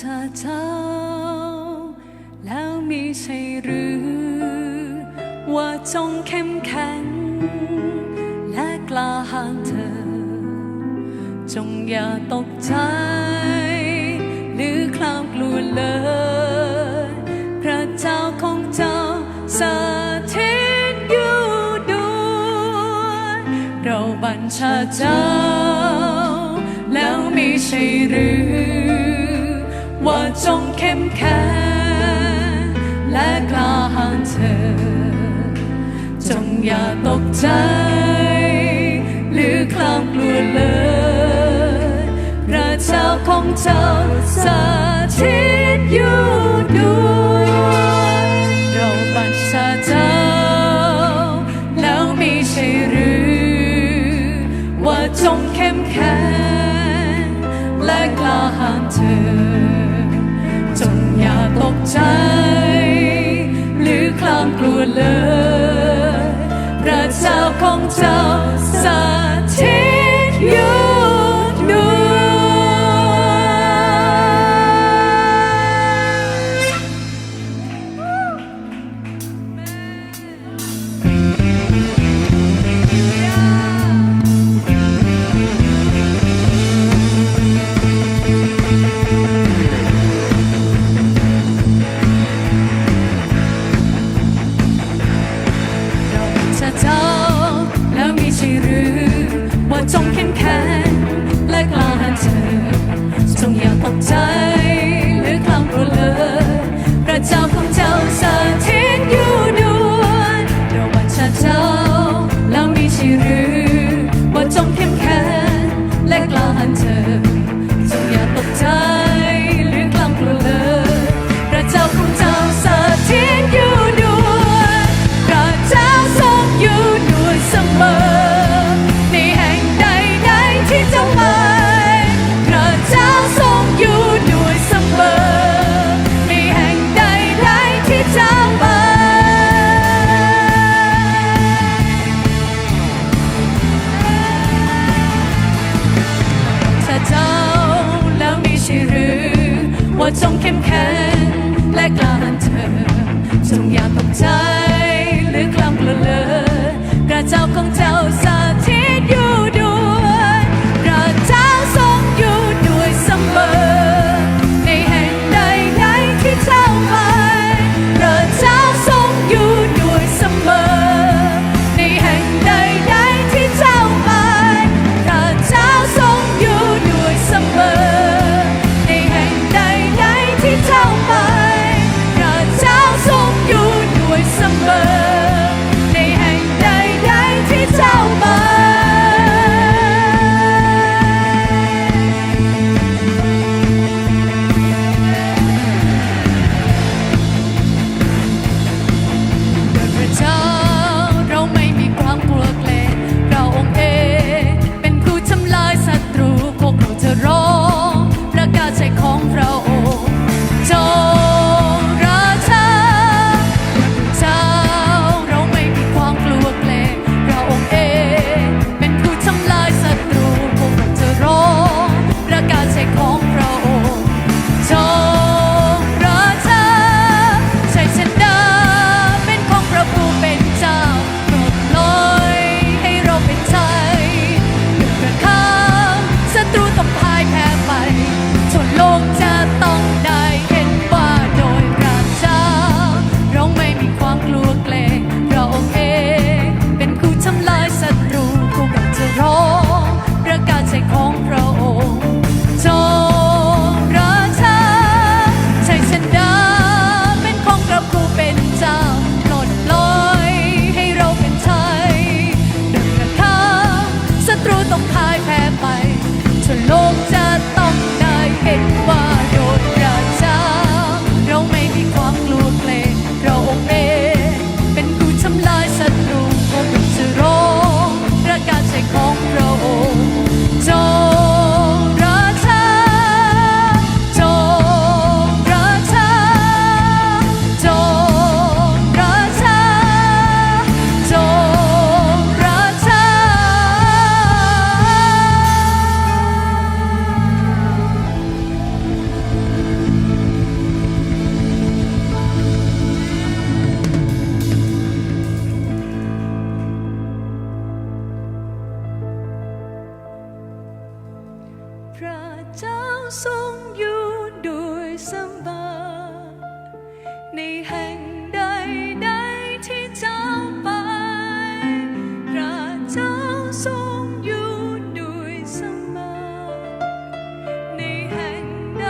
เธอเจ้า แล้วมีใช่หรือ ว่าจงเข้มแข็ง และกล้าหาญเธอ จงอย่าตกใจ หรือคลามกลัวเลย พระเจ้าของเจ้าสถิตอยู่ด้วยเราบัญชาเจ้า แล้วมีใช่หรือ จงเข้มแข็งและกล้าหาญเธอ จงอย่าตกใจ หรือคลามกลัวเลยพระเจ้าของเจ้าสถิตอยู่ด้วยเราบัญชาเจ้า แล้วมีใช่หรือ ว่าจงเข้มแข็งและกล้าหาญเธอ จงอย่าตกใจ หรือคลางกลัวเลยพระเจ้าของเจ้า ดจงเข้มแข็งและกล้าหาญเธอจงอย่าตกใจหรือกล้ากลัวเลย ราเจ้าทรงอยู่ด้วยสมอในแห่งใดใดที่เจ้าไปพระเจ้าทรงอยู่ด้วยสมอในแห่งใด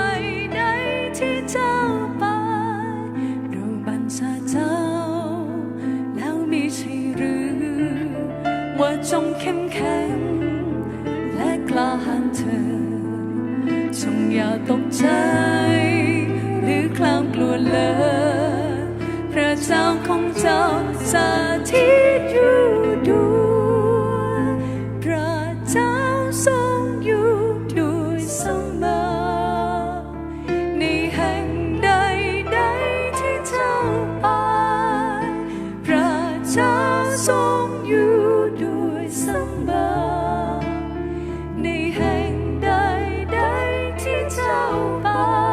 ใดที่เจ้าไปเราบัญชาเจ้าแล้วมีใช่หรือว่าจงเข้ม ตกใจ หรือคลางกลัวเลยพระเจ้าของเจ้าสถิตอยู่ 走吧。